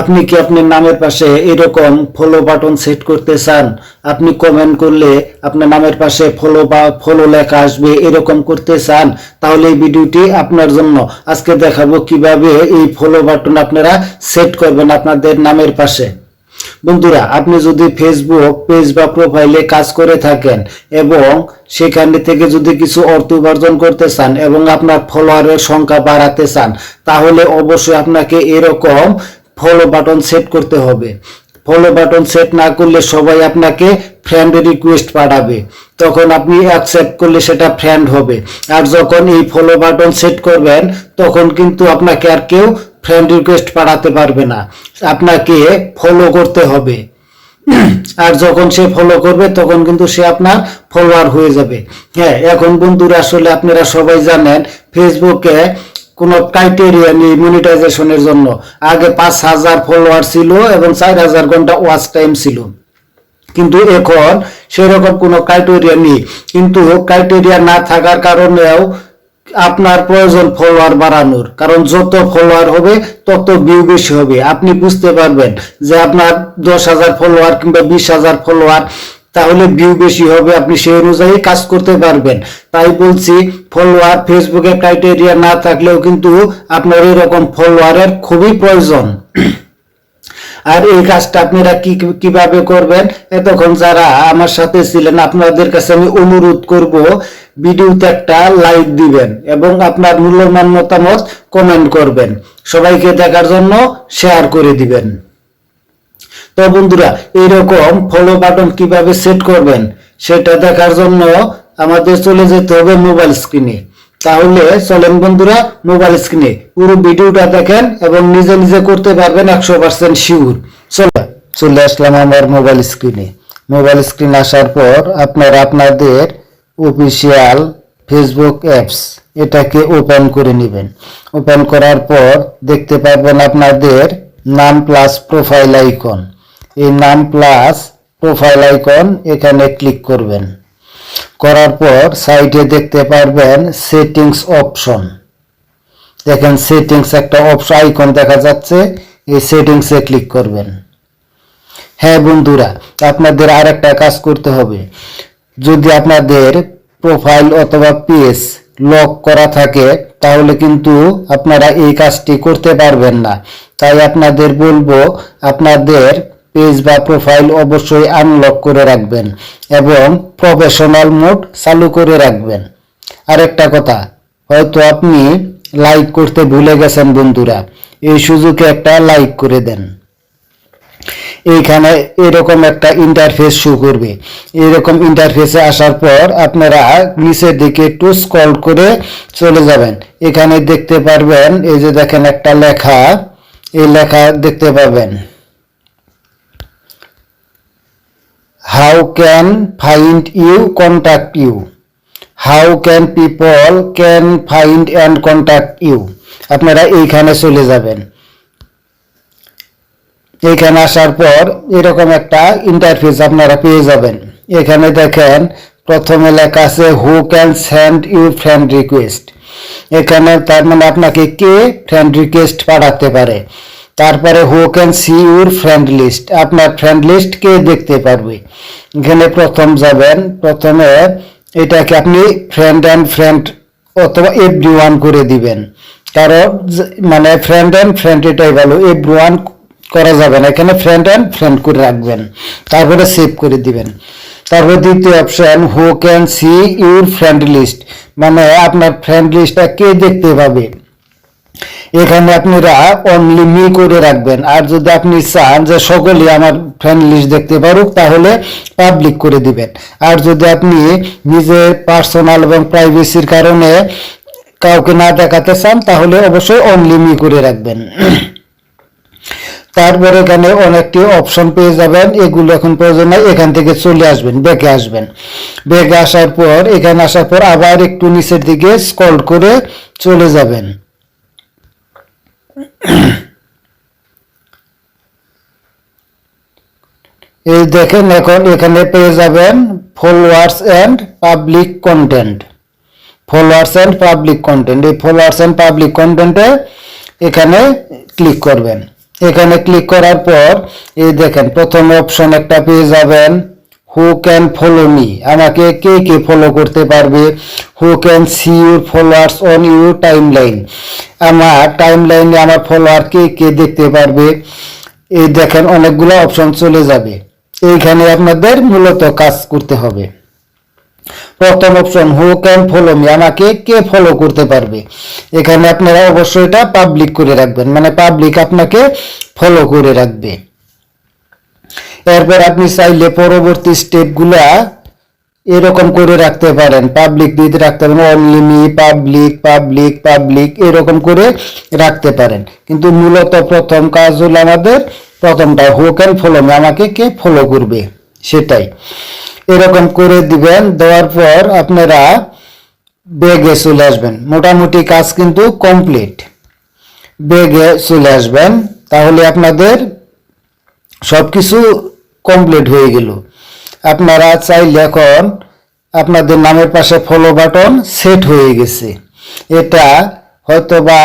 আপনি কি আপনার নামের পাশে এরকম ফলো বাটন সেট করতে চান? আপনি কমেন্ট করলে আপনার নামের পাশে ফলো বা ফলো লেখা আসবে, এরকম করতে চান, তাহলে এই ভিডিওটি আপনার জন্য। আজকে দেখাবো কীভাবে এই ফলো বাটন আপনারা সেট করবেন আপনাদের নামের পাশে। বন্ধুরা, আপনি যদি ফেসবুক পেজ বা প্রোফাইলে কাজ করে থাকেন এবং সেখান থেকে যদি কিছু অর্থ উপার্জন করতে চান এবং আপনার ফলোয়ারের সংখ্যা বাড়াতে চান, তাহলে অবশ্যই আপনাকে এরকম ফলো বাটন সেট করতে হবে। ফলো বাটন সেট না করলে সবাই আপনাকে ফ্রেন্ড রিকোয়েস্ট পাঠাবে। তখন আপনি অ্যাকসেপ্ট করলে সেটা ফ্রেন্ড হবে। আর যখন এই ফলো বাটন সেট করবেন, তখন কিন্তু আপনাকে আর কেউ ফ্রেন্ড রিকোয়েস্ট পাঠাতে পারবে না। আপনাকে ফলো করতে হবে। আর যখন সে ফলো করবে, তখন কিন্তু সে আপনার ফলোয়ার হয়ে যাবে। হ্যাঁ এখন বন্ধুরা, আসলে আপনারা সবাই জানেন ফেসবুকে কোনো ক্রাইটেরিয়া নেই মনিটাইজেশনের জন্য। আগে পাঁচ হাজার ফলোয়ার ছিল এবং চার হাজার ঘণ্টা ওয়াচ টাইম ছিল। কিন্তু এখন সেরকম কোনো ক্রাইটেরিয়া নেই। কিন্তু ক্রাইটেরিয়া না থাকার কারণেও আপনার প্রয়োজন ফলোয়ার বাড়ানোর। কারণ যত ফলোয়ার হবে, তত ভিউ বেশি হবে। আপনি বুঝতে পারবেন যে আপনার দশ হাজার ফলোয়ার কিংবা বিশ হাজার ফলোয়ার তাহলে ভিউ বেশি হবে, আপনি সেই অনুযায়ী কাজ করতে পারবেন। তাই বলছি ফলোয়ার ফেসবুকে ক্রাইটেরিয়া না থাকলেও কিন্তু আপনার এরকম ফলোয়ারের খুবই প্রয়োজন। আর এই কাজটা আপনারা কি, কীভাবে করবেন? এতক্ষণ যারা আমার সাথে ছিলেন, আপনাদের কাছে আমি অনুরোধ করব, ভিডিওতে একটা লাইক দিবেন এবং আপনার মূল্যবান মতামত কমেন্ট করবেন। সবাইকে দেখার জন্য শেয়ার করে দিবেন। তো বন্ধুরা এইরকম ফলো বাটন কীভাবে সেট করবেন, সেটা দেখার জন্য আমাদের চলে যেতে হবে মোবাইল স্ক্রিনে তাহলে চলেন বন্ধুরা মোবাইল স্ক্রিনে পুরো ভিডিওটা দেখেন এবং নিজে নিজে করতে পারবেন একশো পার্সেন্ট শিওর চলে চলে আসলাম আমার মোবাইল স্ক্রিনে মোবাইল স্ক্রিন আসার পর আপনারা আপনাদের অফিসিয়াল ফেসবুক অ্যাপস এটাকে ওপেন করে নেবেন। ওপেন করার পর দেখতে পারবেন আপনাদের নাম প্লাস প্রোফাইল আইকন এই নাম প্লাস প্রোফাইল আইকন এখানে ক্লিক করবেন। করার পর সাইডে দেখতে পারবেন সেটিংস অপশন দেখেন সেটিংস একটা অপশন আইকন দেখা যাচ্ছে, এই সেটিংসে ক্লিক করবেন। হ্যাঁ বন্ধুরা, আপনাদের আর একটা কাজ করতে হবে। যদি আপনাদের প্রোফাইল অথবা পেজ লক করা থাকে, তাহলে কিন্তু আপনারা এই কাজটি করতে পারবেন না। তাই আপনাদের বলব, আপনাদের পেজ বা প্রোফাইল অবশ্যই আনলক করে রাখবেন এবং প্রফেশনাল মোড চালু করে রাখবেন। আরেকটা কথা, হয়তো আপনি লাইক করতে ভুলে গেছেন বন্ধুরা, এই সুযোগে একটা লাইক করে দেন। এইখানে এরকম একটা ইন্টারফেস শো করবে। এরকম ইন্টারফেসে আসার পর আপনারা নিচের দিকে একটু স্ক্রল করে চলে যাবেন। এখানে দেখতে পারবেন, এই যে দেখেন একটা লেখা, এই লেখা দেখতে পাবেন। How can find you contact you how can people can find and contact you আপনারা এইখানে চলে যাবেন। এখানে আসার পর এরকম একটা ইন্টারফেস আপনারা পেয়ে যাবেন। এখানে দেখেন, প্রথমে লেখা আছে who can send you friend request এখানে তার মানে আপনাকে কে ফ্রেন্ড রিকোয়েস্ট পাঠাতে পারে। তারপরে who can see your friend list আপনার ফ্রেন্ড লিস্ট কে দেখতে পারবে? এখানে প্রথম যাবেন। প্রথমে এটাকে আপনি ফ্রেন্ড অ্যান্ড ফ্রেন্ড অথবা এভরি ওয়ান করে দিবেন। কারণ মানে ফ্রেন্ড অ্যান্ড ফ্রেন্ড এটাই ভালো। এভরি ওয়ান করা যাবে না। এখানে ফ্রেন্ড অ্যান্ড ফ্রেন্ড করে রাখবেন। তারপরে সেভ করে দিবেন। তারপর দ্বিতীয় option who can see your friend list মানে আপনার ফ্রেন্ড লিস্টটা কে দেখতে পাবে? এখানে আপনারা অনলি মি করে রাখবেন। আর যদি আপনি চান যে সকলেই আমার ফ্রেন্ড লিস্ট দেখতে পারুক, তাহলে পাবলিক করে দিবেন। আর যদি আপনি নিজের পার্সোনাল এবং প্রাইভেসির কারণে কাউকে না দেখাতে চান, তাহলে অবশ্যই অনলি মি করে রাখবেন। তারপর এখানে অনেকটি অপশন পেয়ে যাবেন। এগুলো এখন প্রয়োজন নাই, এখান থেকে চলে আসবেন ব্যাকে আসবেন। ব্যাকে আসার পর, এখানে আসার পর আবার একটু নিচের দিকে স্ক্রল করে চলে যাবেন। এই দেখেন এখন এখানে পেয়ে যাবেন followers and public content followers and public content এই ফলোয়ার্স অ্যান্ড পাবলিক কন্টেন্টে এখানে ক্লিক করবেন। এখানে ক্লিক করার পর এই দেখেন প্রথম অপশন একটা পেয়ে যাবেন হু ক্যান ফলো মি আমাকে কে কে ফলো করতে পারবে? Who can see your followers on your timeline আমার টাইম লাইনে আমার ফলোয়ার কে কে দেখতে পারবে? এই দেখেন অনেকগুলো অপশন চলে যাবে। এইখানে আপনাদের মূলত কাজ করতে হবে। প্রথম option who can follow me আমাকে কে ফলো করতে পারবে? এখানে আপনারা অবশ্যই এটা পাবলিক করে রাখবেন। মানে পাবলিক আপনাকে ফলো করে রাখবে। এরপর আপনি চাইলে পরবর্তী স্টেপগুলা এরকম করে রাখতে পারেন। পাবলিক দিয়ে রাখতে পারেন। Only me public public public এরকম করে রাখতে পারেন। কিন্তু মূলত প্রথম কাজ হলো আমাদের, প্রথমটা হু ক্যান ফলো আমাকে কে ফলো করবে? সেটাই। এরকম করে দিবেন, দেওয়ার পর আপনারা বেগে চলে আসবেন। মোটামুটি কাজ কিন্তু কমপ্লিট বেগে চলে আসবেন। তাহলে আপনাদের সবকিছু কমপ্লিট হয়ে গেল। আপনারা চাইলে এখন আপনাদের নামের পাশে ফলো বাটন সেট হয়ে গেছে। এটা হয়তো বা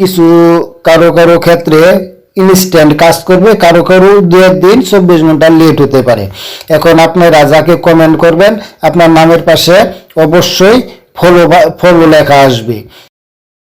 কিছু কারও কারও ক্ষেত্রে ইনস্ট্যান্ট কাজ করবে, কারও কারও দু একদিন চব্বিশ ঘণ্টা লেট হতে পারে। এখন আপনারা যাকে কমেন্ট করবেন, আপনার নামের পাশে অবশ্যই ফলো ফলো লেখা আসবে।